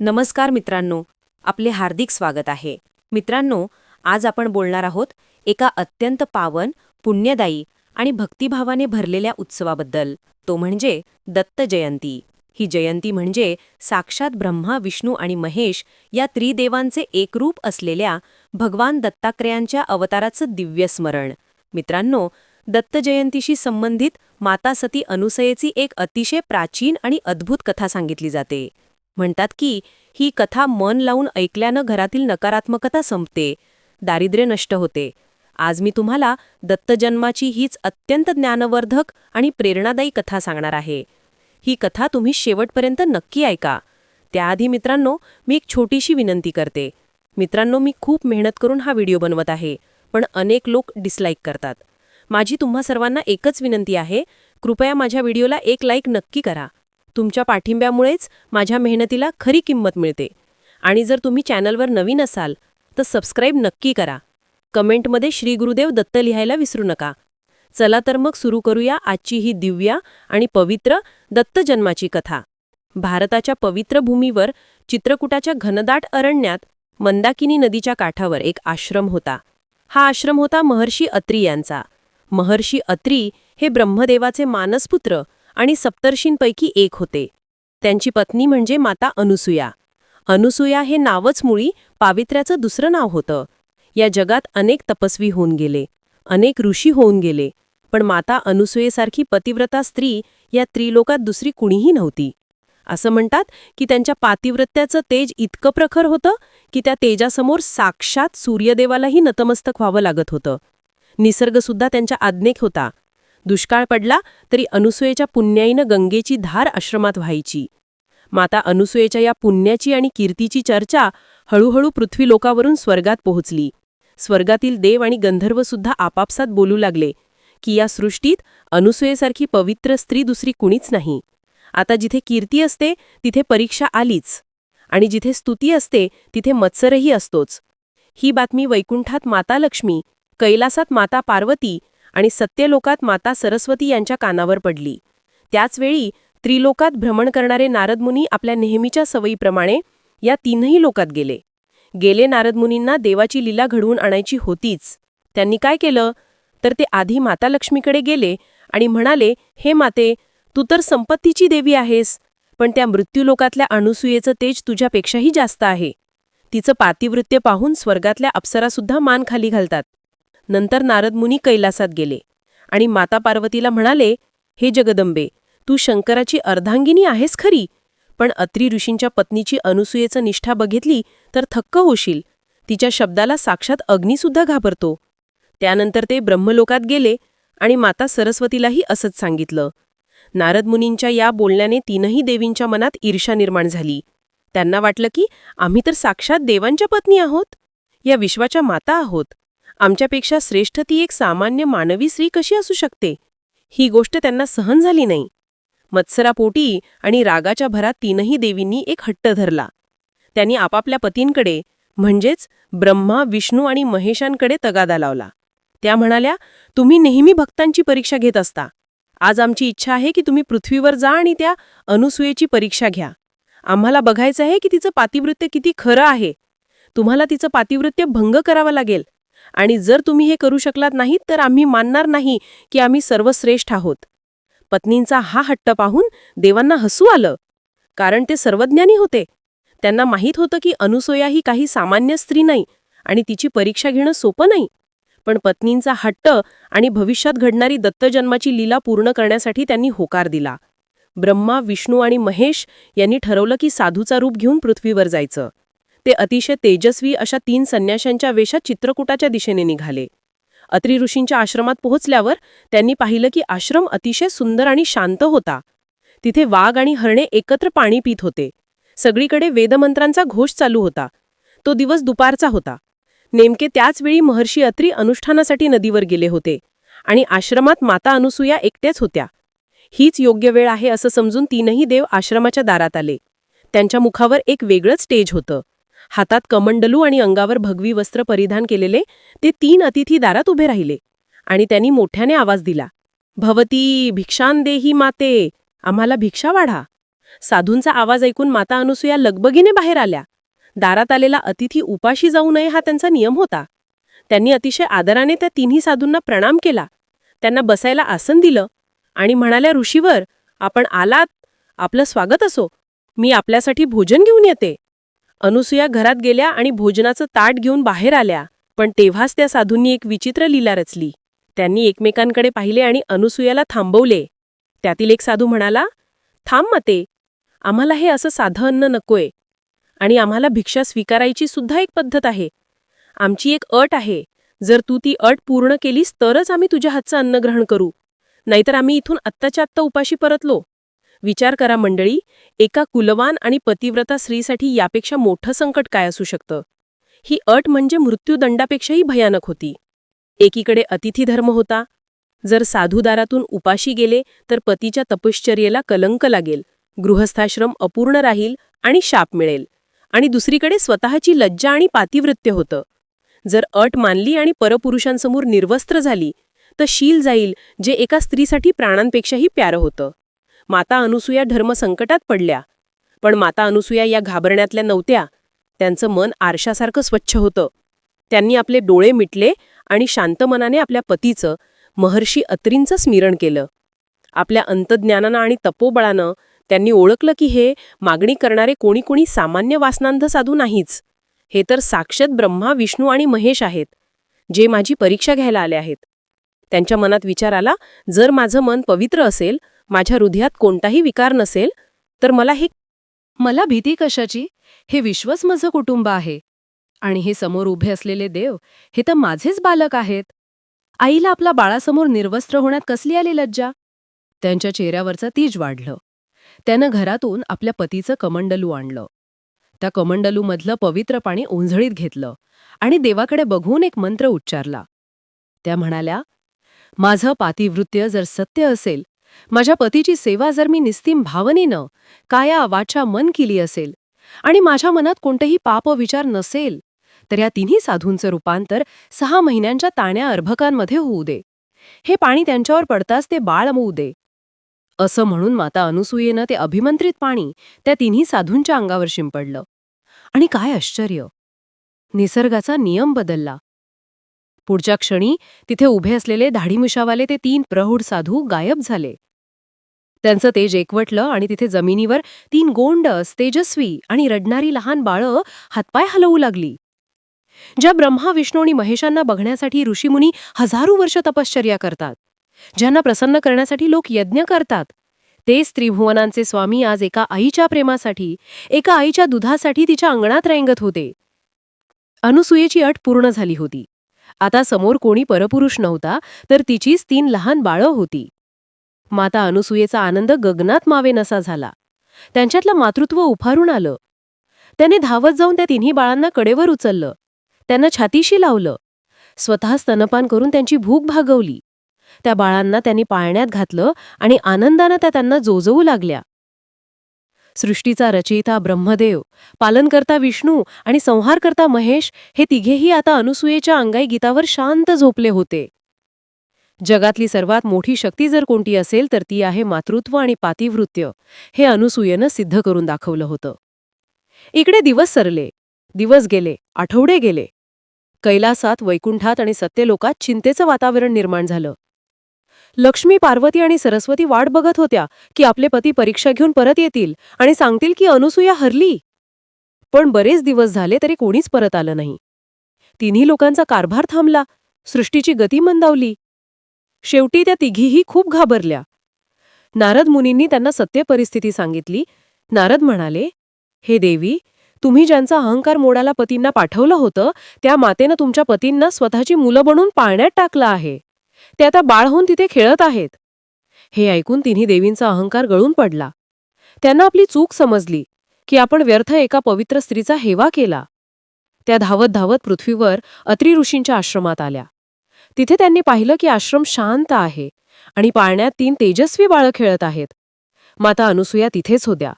नमस्कार मित्रांनो आपले हार्दिक स्वागत आहे. मित्रांनो आज आपण बोलणार आहोत एका अत्यंत पावन पुण्यदायी आणि भक्तिभावाने भरलेल्या उत्सवाबद्दल. तो म्हणजे दत्त जयंती. ही जयंती म्हणजे साक्षात ब्रह्मा विष्णू आणि महेश या त्रिदेवांचे एकरूप असलेल्या भगवान दत्तात्रेयांच्या अवताराचं दिव्य स्मरण मित्रांनो दत्त जयंतीशी संबंधित माता सती अनुसयेची एक अतिशय प्राचीन आणि अद्भुत कथा सांगितली जाते. म्हणतात की ही कथा मन लावून ऐकल्यानं घरातील नकारात्मकता संपते दारिद्र्य नष्ट होते. आज मी तुम्हाला दत्तजन्माची हीच अत्यंत ज्ञानवर्धक आणि प्रेरणादायी कथा सांगणार आहे. ही कथा तुम्ही शेवटपर्यंत नक्की ऐका. त्याआधी मित्रांनो मी एक छोटीशी विनंती करते. मित्रांनो मी खूप मेहनत करून हा व्हिडिओ बनवत आहे पण अनेक लोक डिसलाईक करतात. माझी तुम्हा सर्वांना एकच विनंती आहे कृपया माझ्या व्हिडिओला एक लाईक नक्की करा. तुमच्या पाठिंब्यामुळेच माझ्या मेहनतीला खरी किंमत मिळते. आणि जर तुम्ही चॅनलवर नवीन असाल तर सबस्क्राईब नक्की करा. कमेंटमध्ये श्री गुरुदेव दत्त लिहायला विसरू नका. चला तर मग सुरू करूया आजची ही दिव्या आणि पवित्र दत्त जन्माची कथा. भारताच्या पवित्र भूमीवर चित्रकूटाच्या घनदाट अरण्यात मंदाकिनी नदीच्या काठावर एक आश्रम होता. हा आश्रम होता महर्षी अत्री यांचा. महर्षी अत्री हे ब्रह्मदेवाचे मानसपुत्र आणि सप्तर्षींपैकी एक होते. त्यांची पत्नी म्हणजे माता अनुसूया. अनुसूया हे नावच मुळी पावित्र्याचं दुसरं नाव होतं. या जगात अनेक तपस्वी होऊन गेले अनेक ऋषी होऊन गेले पण माता अनुसुयेसारखी पतिव्रता स्त्री या त्रिलोकात दुसरी कुणीही नव्हती. असं म्हणतात की त्यांच्या पातिव्रत्याचं तेज इतकं प्रखर होतं की त्या तेजासमोर साक्षात सूर्यदेवालाही नतमस्तक व्हावं लागत होतं. निसर्गसुद्धा त्यांच्या आज्ञेक होता. दुष्काळ पडला तरी अनुसूयेच्या पुण्याईनं गंगेची धार आश्रमात व्हायची. माता अनुसूयेच्या या पुण्याची आणि कीर्तीची चर्चा हळूहळू पृथ्वीलोकावरून स्वर्गात पोहोचली. स्वर्गातील देव आणि गंधर्वसुद्धा आपापसात बोलू लागले की या सृष्टीत अनुसूयेसारखी पवित्र स्त्री दुसरी कुणीच नाही. आता जिथे कीर्ती असते तिथे परीक्षा आलीच. आणि जिथे स्तुती असते तिथे मत्सरही असतोच. ही बातमी वैकुंठात माता लक्ष्मी कैलासात माता पार्वती आणि सत्यलोकात माता सरस्वती यांच्या कानावर पडली. त्याचवेळी त्रिलोकात भ्रमण करणारे नारदमुनी आपल्या नेहमीच्या सवयीप्रमाणे या तीनही लोकात गेले. गेले नारदमुनींना देवाची लीला घडवून आणायची होतीच. त्यांनी काय केलं? तर ते आधी माता लक्ष्मीकडे गेले आणि म्हणाले हे माते तू तर संपत्तीची देवी आहेस पण त्या मृत्यूलोकातल्या अणुसूयेचं तेज तुझ्यापेक्षाही जास्त आहे. तिचं पातिवृत्य पाहून स्वर्गातल्या अप्सरासुद्धा मान खाली घालतात. नंतर नारदमुनी कैलासात गेले. आणि माता पार्वतीला म्हणाले हे जगदंबे तू शंकराची अर्धांगिनी आहेस खरी. पण अत्री ऋषींच्या पत्नीची अनुसूयेचं निष्ठा बघितली तर थक्क होशील. तिच्या शब्दाला साक्षात अग्नीसुद्धा घाबरतो. त्यानंतर ते ब्रह्मलोकात गेले आणि माता सरस्वतीलाही असंच सांगितलं. नारदमुनींच्या या बोलण्याने तीनही देवींच्या मनात ईर्षा निर्माण झाली. त्यांना वाटलं की आम्ही तर साक्षात देवांच्या पत्नी आहोत. या विश्वाच्या माता आहोत. आमच्यापेक्षा श्रेष्ठ ती एक सामान्य मानवी स्त्री कशी असू शकते? ही गोष्ट त्यांना सहन झाली नाही. मत्सरापोटी आणि रागाच्या भरात तीनही देवींनी एक हट्ट धरला. त्यांनी आपापल्या पतींकडे म्हणजेच ब्रह्मा विष्णू आणि महेशांकडे तगादा लावला. त्या म्हणाल्या तुम्ही नेहमी भक्तांची परीक्षा घेत असता. आज आमची इच्छा आहे की तुम्ही पृथ्वीवर जा आणि त्या अनुसूयेची परीक्षा घ्या. आम्हाला बघायचं आहे की तिचं पातिवृत्य किती खरं आहे. तुम्हाला तिचं पातिवृत्य भंग करावं लागेल. आणि जर तुम्ही हे करू शकलात नाहीत तर आम्ही मानणार नाही की आम्ही सर्वश्रेष्ठ आहोत. पत्नींचा हा हट्ट पाहून देवांना हसू आलं. कारण ते सर्वज्ञानी होते. त्यांना माहीत होतं की अनुसोया ही काही सामान्य स्त्री नाही आणि तिची परीक्षा घेणं सोपं नाही. पण पत्नींचा हट्ट आणि भविष्यात घडणारी दत्तजन्माची लीला पूर्ण करण्यासाठी त्यांनी होकार दिला. ब्रह्मा विष्णू आणि महेश यांनी ठरवलं की साधूचा रूप घेऊन पृथ्वीवर जायचं. ते अतिशय तेजस्वी अशा तीन संन्याशांच्या वेशात चित्रकूटाच्या दिशेने निघाले. अत्री ऋषींच्या आश्रमात पोहोचल्यावर त्यांनी पाहिलं की आश्रम अतिशय सुंदर आणि शांत होता. तिथे वाघ आणि हरणे एकत्र पाणी पित होते. सगळीकडे वेदमंत्रांचा घोष चालू होता. तो दिवस दुपारचा होता. नेमके त्याच वेळी महर्षी अत्री अनुष्ठानासाठी नदीवर गेले होते आणि आश्रमात माता अनुसूया एकट्याच होत्या. हीच योग्य वेळ आहे असं समजून तीनही देव आश्रमाच्या दारात आले. त्यांच्या मुखावर एक वेगळंच स्टेज होतं. हातात कमंडलू आणि अंगावर भगवी वस्त्र परिधान केलेले ते तीन अतिथी दारात उभे राहिले आणि त्यांनी मोठ्याने आवाज दिला भवती भिक्षान देही माते आम्हाला भिक्षा वाढा. साधूंचा आवाज ऐकून माता अनुसूया लगबगीने बाहेर आल्या. दारात आलेला अतिथी उपाशी जाऊ नये हा त्यांचा नियम होता. त्यांनी अतिशय आदराने त्या तिन्ही साधूंना प्रणाम केला. त्यांना बसायला आसन दिलं आणि म्हणाल्या ऋषीवर आपण आलात आपलं स्वागत असो. मी आपल्यासाठी भोजन घेऊन येते. अनुसूया घरात गेल्या आणि भोजनाचं ताट घेऊन बाहेर आल्या पण तेव्हाच त्या साधूंनी एक विचित्र लीला रचली. त्यांनी एकमेकांकडे पाहिले आणि अनुसूयाला थांबवले. त्यातील एक साधू म्हणाला थांब मते आम्हाला हे असं साधं अन्न नकोय आणि आम्हाला भिक्षा स्वीकारायची सुद्धा एक पद्धत आहे. आमची एक अट आहे जर तू ती अट पूर्ण केलीस तरच आम्ही तुझ्या हातचं अन्न ग्रहण करू नाहीतर आम्ही इथून आत्ताच्या आत्ता उपाशी परतलो. विचार करा मंडळी एका कुलवान आणि पतिव्रता स्त्रीसाठी यापेक्षा मोठं संकट काय असू शकतं? ही अट म्हणजे मृत्यूदंडापेक्षाही भयानक होती. एकीकडे अतिथी धर्म होता. जर साधूदारातून उपाशी गेले तर पतीच्या तपश्चर्येला कलंक लागेल गृहस्थाश्रम अपूर्ण राहील आणि शाप मिळेल. आणि दुसरीकडे स्वतःची लज्जा आणि पातिवृत्य होतं. जर अट मानली आणि परपुरुषांसमोर निर्वस्त्र झाली तर शील जाईल जे एका स्त्रीसाठी प्राणांपेक्षाही प्यारं होतं. माता अनुसूया धर्म संकटात पडल्या. पण माता अनुसूया या घाबरण्यातल्या नव्हत्या. त्यांचं मन आरशासारखं स्वच्छ होतं. त्यांनी आपले डोळे मिटले आणि शांत मनाने आपल्या पतीचं महर्षी अत्रींचं स्मिरण केलं. आपल्या अंतज्ञानानं आणि तपोबळानं त्यांनी ओळखलं की हे मागणी करणारे कोणी कोणी सामान्य वासनांध साधू नाहीच. हे तर साक्षात ब्रह्मा विष्णू आणि महेश आहेत जे माझी परीक्षा घ्यायला आले आहेत. त्यांच्या मनात विचार आला जर माझं मन पवित्र असेल माझ्या हृदयात कोणताही विकार नसेल तर मला हे मला भीती कशाची? हे विश्वच माझं कुटुंब आहे. आणि हे समोर उभे असलेले देव हे तर माझेच बालक आहेत. आईला आपल्या बाळासमोर निर्वस्त्र होण्यात कसली आली लज्जा? त्यांच्या चेहऱ्यावरचं तीज वाढलं. त्यानं घरातून आपल्या पतीचं कमंडलू आणलं. त्या कमंडलूमधलं पवित्र पाणी ओंझळीत घेतलं आणि देवाकडे बघून एक मंत्र उच्चारला. त्या म्हणाल्या माझं पातिवृत्य जर सत्य असेल माझ्या पतीची सेवा जर मी निस्तीम भावनेनं काया वाचा मन केली असेल आणि माझ्या मनात कोणतेही पाप विचार नसेल तर या तिन्ही साधूंचं रूपांतर सहा महिन्यांच्या ताण्या अर्भकांमध्ये होऊ दे. हे पाणी त्यांच्यावर पडताच ते बाळ मऊ दे. असं म्हणून माता अनुसूयेनं ते अभिमंत्रित पाणी त्या तिन्ही साधूंच्या अंगावर शिंपडलं. आणि काय आश्चर्य! निसर्गाचा नियम बदलला. पुढच्या क्षणी तिथे उभे असलेले दाढीमिशावाले ते तीन प्रौढ साधू गायब झाले. त्यांचं तेज एकवटलं आणि तिथे जमिनीवर तीन गोंडस तेजस्वी आणि रडणारी लहान बाळं हातपाय हलवू लागली. ज्या ब्रह्मा विष्णू आणि महेशांना बघण्यासाठी ऋषीमुनी हजारो वर्ष तपश्चर्या करतात ज्यांना प्रसन्न करण्यासाठी लोक यज्ञ करतात तेच त्रिभुवनांचे स्वामी आज एका आईच्या प्रेमासाठी एका आईच्या दुधासाठी तिच्या अंगणात रेंगत होते. अनुसूयेची अट पूर्ण झाली होती. आता समोर कोणी परपुरुष नव्हता तर तिचीच तीन लहान बाळं होती. माता अनुसूयेचा आनंद गगनात मावेनसा झाला. त्यांच्यातलं मातृत्व उफारून आलं. त्याने धावत जाऊन त्या तिन्ही बाळांना कडेवर उचललं. त्यांना छातीशी लावलं. स्वतः स्तनपान करून त्यांची भूक भागवली. त्या बाळांना त्यांनी पाळण्यात घातलं आणि आनंदानं त्या त्यांना जोजवू लागल्या. सृष्टीचा रचयिता ब्रह्मदेव पालनकर्ता विष्णू आणि संहारकर्ता महेश हे तिघेही आता अनुसूयेच्या अंगाई गीतावर शांत झोपले होते. जगातली सर्वात मोठी शक्ती जर कोणती असेल तर ती आहे मातृत्व आणि पातिवृत्य हे अनुसूयेनं सिद्ध करून दाखवलं होतं. इकडे दिवस सरले दिवस गेले आठवडे गेले. कैलासात वैकुंठात आणि सत्यलोकात चिंतेचं वातावरण निर्माण झालं. लक्ष्मी पार्वती आणि सरस्वती वाट बघत होत्या की आपले पती परीक्षा घेऊन परत येतील आणि सांगतील की अनुसूया हरली. पण बरेच दिवस झाले तरी कोणीच परत आलं नाही. तिन्ही लोकांचा कारभार थांबला. सृष्टीची गती मंदावली. शेवटी त्या तिघीही खूप घाबरल्या. नारद मुनींनी त्यांना सत्य परिस्थिती सांगितली. नारद म्हणाले हे देवी तुम्ही ज्यांचा अहंकार मोडाला पतींना पाठवलं होतं त्या मातेनं तुमच्या पतींना स्वतःची मुलं बनून पाळण्यात टाकलं आहे. ते आता बाळ होऊन तिथे खेळत आहेत. हे ऐकून तिन्ही देवींचा अहंकार गळून पडला. त्यांना आपली चूक समजली की आपण व्यर्थ एका पवित्र स्त्रीचा हेवा केला. त्या धावत धावत पृथ्वीवर अत्री ऋषींच्या आश्रमात आल्या. तिथे त्यांनी पाहिलं की आश्रम शांत आहे आणि पाळण्यात तीन तेजस्वी बाळं खेळत आहेत. माता अनुसूया तिथेच होत्या.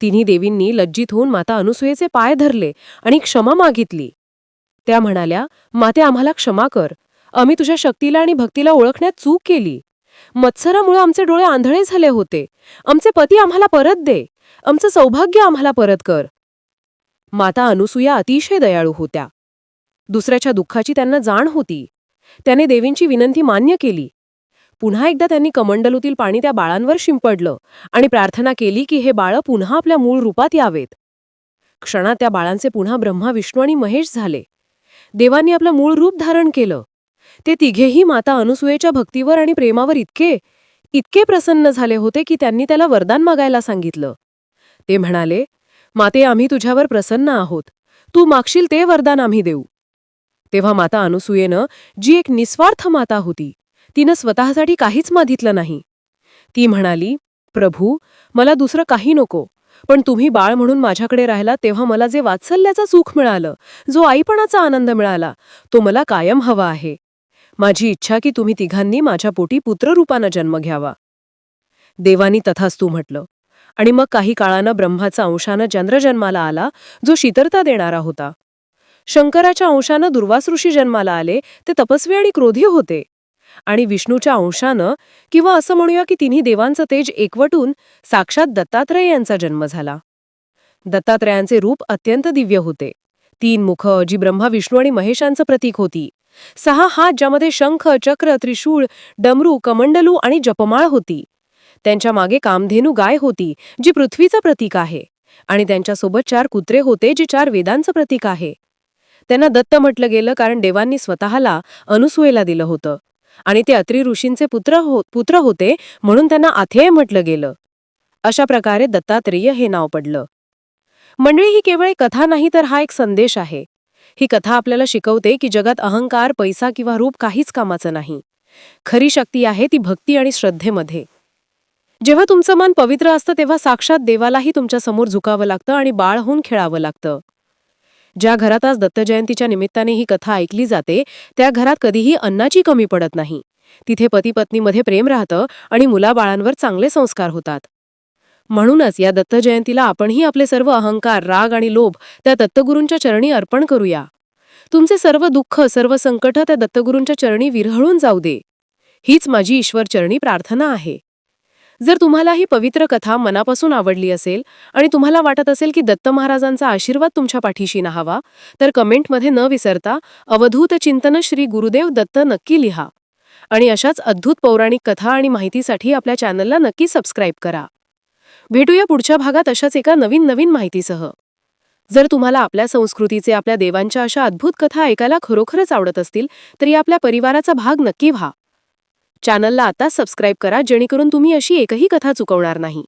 तिन्ही देवींनी लज्जित होऊन माता अनुसूयेचे पाय धरले आणि क्षमा मागितली. त्या म्हणाल्या माते आम्हाला क्षमा कर. आम्ही तुझ्या शक्तीला आणि भक्तीला ओळखण्यात चूक केली. मत्सरामुळे आमचे डोळे आंधळे झाले होते. आमचे पती आम्हाला परत दे. आमचं सौभाग्य आम्हाला परत कर. माता अनुसूया अतिशय दयाळू होत्या. दुसऱ्याच्या दुःखाची त्यांना जाण होती. त्याने देवींची विनंती मान्य केली. पुन्हा एकदा त्यांनी कमंडलूतील पाणी त्या बाळांवर शिंपडलं आणि प्रार्थना केली की हे बाळं पुन्हा आपल्या मूळ रूपात यावेत. क्षणात त्या बाळांचे पुन्हा ब्रह्मा विष्णू आणि महेश झाले. देवांनी आपलं मूळ रूप धारण केलं. ते तिघेही माता अनुसुयेच्या भक्तीवर आणि प्रेमावर इतके इतके प्रसन्न झाले होते की त्यांनी त्याला वरदान मागायला सांगितलं. ते म्हणाले माते आम्ही तुझ्यावर प्रसन्न आहोत. तू मागशील ते वरदान आम्ही देऊ. तेव्हा माता अनुसुयेनं जी एक निस्वार्थ माता होती तिनं स्वतःसाठी काहीच मागितलं नाही. ती म्हणाली प्रभू मला दुसरं काही नको पण तुम्ही बाळ म्हणून माझ्याकडे राहिला तेव्हा मला जे वात्सल्याचं सुख मिळालं जो आईपणाचा आनंद मिळाला तो मला कायम हवा आहे. माझी इच्छा की तुम्ही तिघांनी माझ्या पोटी पुत्ररूपानं जन्म घ्यावा. देवानी तथास्तू म्हटलं. आणि मग काही काळानं ब्रह्माचा अंशानं चंद्रजन्माला आला जो शीतरता देणारा होता. शंकराच्या अंशानं दुर्वासऋषी जन्माला आले ते तपस्वी आणि क्रोधी होते. आणि विष्णूच्या अंशानं किंवा असं म्हणूया की तिन्ही देवांचं तेज एकवटून साक्षात दत्तात्रय यांचा जन्म झाला. दत्तात्रयांचे रूप अत्यंत दिव्य होते. तीन मुख जी ब्रह्मा विष्णू आणि महेशांचं प्रतीक होती. सहा हात ज्यामध्ये शंख चक्र त्रिशूळ डमरू कमंडलू आणि जपमाळ होती. त्यांच्या मागे कामधेनू गाय होती जी पृथ्वीचं प्रतीक आहे. आणि त्यांच्यासोबत चार कुत्रे होते जे चार वेदांचं प्रतीक आहे. त्यांना दत्त म्हटलं गेलं कारण देवांनी स्वतःला अनुसुयेला दिलं होतं. आणि ते अत्री ऋषींचे पुत्र हो पुत्र होते म्हणून त्यांना आथेय म्हटलं गेलं. अशा प्रकारे दत्तात्रेय हे नाव पडलं. मंडळी ही केवळ एक कथा नाही तर हा एक संदेश आहे. ही कथा आपल्याला शिकवते की जगात अहंकार पैसा किंवा रूप काहीच कामाचं नाही. खरी शक्ती आहे ती भक्ती आणि श्रद्धेमध्ये. जेव्हा तुमचं मन पवित्र असतं तेव्हा साक्षात देवालाही तुमच्यासमोर झुकावं लागतं आणि बाळ होऊन खेळावं लागतं. ज्या घरात आज दत्तजयंतीच्या निमित्ताने ही कथा ऐकली जाते त्या घरात कधीही अन्नाची कमी पडत नाही. तिथे पती पत्नीमध्ये प्रेम राहतं आणि मुलाबाळांवर चांगले संस्कार होतात. म्हणूनच या दत्तजयंतीला आपणही आपले सर्व अहंकार राग आणि लोभ त्या दत्तगुरूंच्या चरणी अर्पण करूया. तुमचे सर्व दुःख सर्व संकट त्या दत्तगुरूंच्या चरणी विरहळून जाऊ दे. हीच माझी ईश्वर चरणी प्रार्थना आहे. जर तुम्हाला ही पवित्र कथा मनापासून आवडली असेल आणि तुम्हाला वाटत असेल की दत्त महाराजांचा आशीर्वाद तुमच्या पाठीशी नाहावा तर कमेंटमध्ये न विसरता अवधूत चिंतन श्री गुरुदेव दत्त नक्की लिहा. आणि अशाच अद्भुत पौराणिक कथा आणि माहितीसाठी आपल्या चॅनलला नक्की सबस्क्राईब करा. भेटूया पुढच्या भागात अशाच एका नवीन नवीन माहितीसह. जर तुम्हाला आपल्या संस्कृतीचे आपल्या देवांच्या अशा अद्भुत कथा ऐकायला खरोखरच आवडत असतील तर या आपल्या परिवाराचा भाग नक्की व्हा. चॅनलला आता सबस्क्राईब करा जेणेकरून तुम्ही अशी एकही कथा चुकवणार नाही.